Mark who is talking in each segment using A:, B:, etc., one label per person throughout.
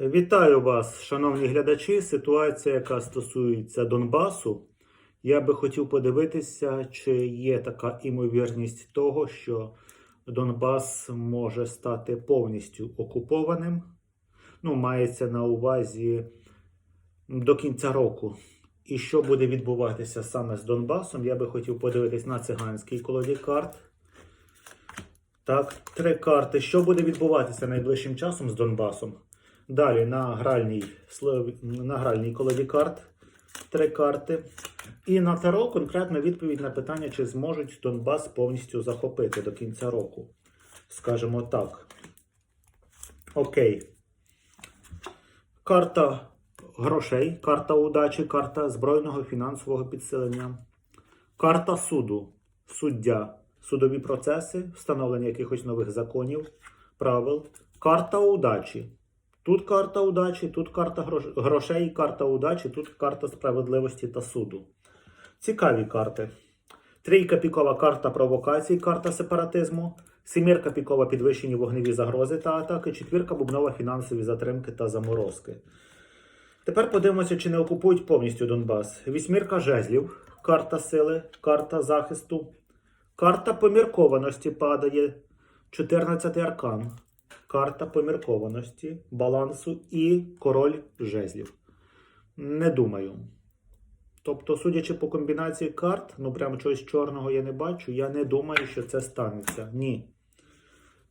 A: Вітаю вас, шановні глядачі. Ситуація, яка стосується Донбасу. Я би хотів подивитися, чи є така імовірність того, що Донбас може стати повністю окупованим. Ну, мається на увазі до кінця року. І що буде відбуватися саме з Донбасом, я би хотів подивитись на циганській колоді карт. Так, три карти. Що буде відбуватися найближчим часом з Донбасом? Далі на гральній, на гральній колоді карт три карти. І на Таро конкретна відповідь на питання, чи зможуть Донбас повністю захопити до кінця року. Скажімо так. Окей. Карта грошей, карта удачі, карта збройного фінансового підсилення, карта суду, суддя, судові процеси, встановлення якихось нових законів, правил, карта удачі. Тут карта удачі, тут карта грошей, карта удачі, тут карта справедливості та суду. Цікаві карти. Трійка пікова карта провокацій, карта сепаратизму, семірка пікова підвищені вогневі загрози та атаки, четвірка бубнова фінансові затримки та заморозки. Тепер подивимося, чи не окупують повністю Донбас. Вісьмірка жезлів, карта сили, карта захисту, карта поміркованості падає, 14 аркан, карта поміркованості, балансу і король жезлів. Не думаю. Тобто, судячи по комбінації карт, ну прям чогось чорного я не бачу, я не думаю, що це станеться. Ні.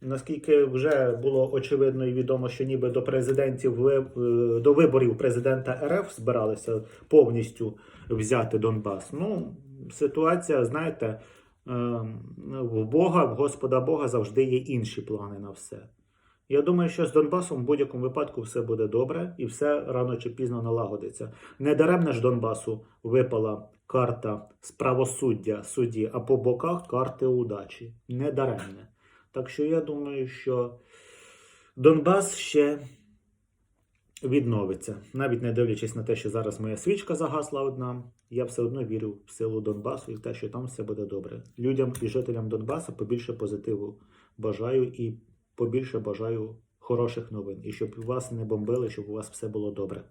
A: Наскільки вже було очевидно і відомо, що ніби до президентів е, до виборів президента РФ збиралися повністю взяти Донбас. Ну, ситуація, знаєте, е, в Бога, в Господа Бога завжди є інші плани на все. Я думаю, що з Донбасом в будь-якому випадку все буде добре і все рано чи пізно налагодиться. Недаремно ж Донбасу випала карта з правосуддя судді, а по боках карти удачі. Недаремне. Так що я думаю, що Донбас ще відновиться. Навіть не дивлячись на те, що зараз моя свічка загасла одна, я все одно вірю в силу Донбасу і в те, що там все буде добре. Людям і жителям Донбасу побільше позитиву бажаю і побільше бажаю хороших новин. І щоб вас не бомбили, щоб у вас все було добре.